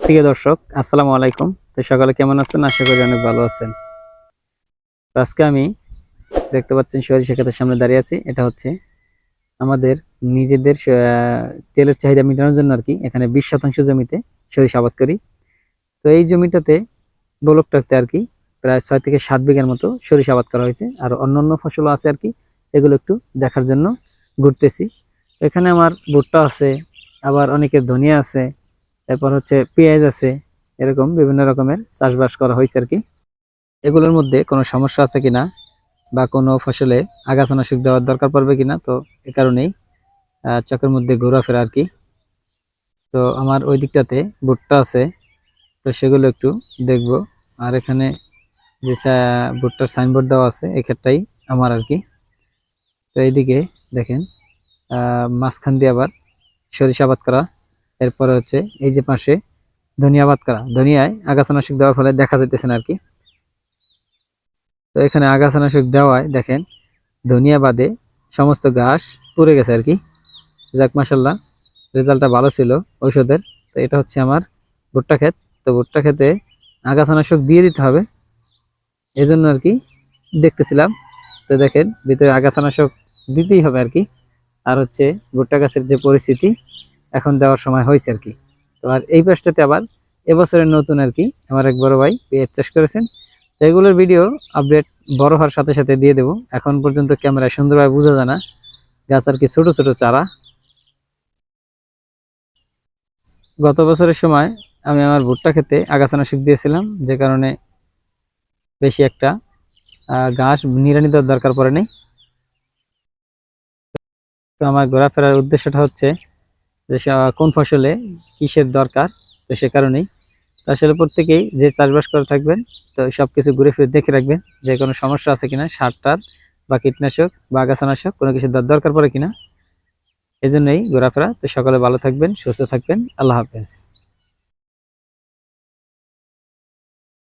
প্রিয় দর্শক, আসসালামু আলাইকুম। তো সকালে কেমন আছেন? আশা করি অনেক ভালো আছেন। তো আজকে আমি দেখতে পাচ্ছেন সরিষা ক্ষেতের সামনে দাঁড়িয়ে আছি। এটা হচ্ছে আমাদের নিজেদের তেলের চাহিদা মেটানোর জন্য আর কি, এখানে বিশ শতাংশ জমিতে সরিষা আবাদ করি। তো এই জমিটাতে বলকটাতে আর কি প্রায় ছয় থেকে সাত বিঘার মতো সরিষা আবাদ করা হয়েছে। আর অন্যান্য ফসলও আছে আর কি, এগুলো একটু দেখার জন্য ঘুরতেছি। এখানে আমার ভুট্টা আছে, আবার অনেকের ধনিয়া আছে এরপর হচ্ছে পেঁয়াজ আছে, এরকম বিভিন্ন রকমের চাষবাস করা হয়েছে আর কি। এগুলোর মধ্যে কোনো সমস্যা আছে কিনা বা কোনো ফসলে আগাছানাশক দেওয়ার দরকার পড়বে কিনা, তো এ কারণেই চোখের মধ্যে ঘোরাফেরা আর কি। তো আমার ওই দিকটাতে ভুট্টা আছে, তো সেগুলো একটু দেখব। আর এখানে যে ভুট্টার সাইনবোর্ড দেওয়া আছে এক্ষেত্রেই আমার আর কি। তো এইদিকে দেখেন মাঝখান দিয়ে আবার সরিষা আবাদ করা এরপরে হচ্ছে এই যে পাশে ধনিয়া আবাদ করা। ধনিয়ায় আগাছানাশক দেওয়ার ফলে দেখা যেতেছে না আর কি। তো এখানে আগাছানাশক দেওয়ায় দেখেন ধনিয়া বাদে সমস্ত ঘাস পুড়ে গেছে আর কি। যাক মাসাল্লাহ রেজাল্টটা ভালো ছিল ঔষধের। তো এটা হচ্ছে আমার ভুট্টা ক্ষেত। তো ভুট্টা খেতে আগাছানাশক দিয়ে দিতে হবে। এজন্য আর কি দেখতেছিলাম। তো দেখেন ভিতরে আগাছানাশক দিতেই হবে আর কি। আর হচ্ছে ভুট্টা গাছের যে পরিস্থিতি এখন দেওয়ার সময় হয়েছে আর কি। তো আর এই পাশটাতে আবার এবছরের নতুন আর কি আমার এক বড় ভাই পেঁয়াজ চাষ করেছেন। তো এগুলোর ভিডিও আপডেট বড় হওয়ার সাথে সাথে দিয়ে দেবো। এখন পর্যন্ত ক্যামেরায় সুন্দরভাবে বোঝা যায় না। গাছ আর কি ছোট ছোট চারা। গত বছরের সময় আমি আমার ভুট্টা খেতে আগাছানা আগাছানাশক দিয়েছিলাম, যে কারণে বেশি একটা ঘাস নিড়ানি দেওয়ার দরকার পড়ে নেই। তো আমার ঘোরাফেরার উদ্দেশ্যটা হচ্ছে যে কোন ফসলে কিসের দরকার, তো সে কারণেই। তো আসলে প্রত্যেকেই যে চাষবাস করে থাকবেন, তো সব কিছু ঘুরে ফিরে দেখে রাখবেন যে কোনো সমস্যা আছে কিনা, সার টার বা কীটনাশক বা আগাছানাশক, কোনো কিছু দরকার পড়ে কিনা। এজন্যই ঘোরাফেরা। তো সকলে ভালো থাকবেন, সুস্থ থাকবেন। আল্লাহ হাফেজ।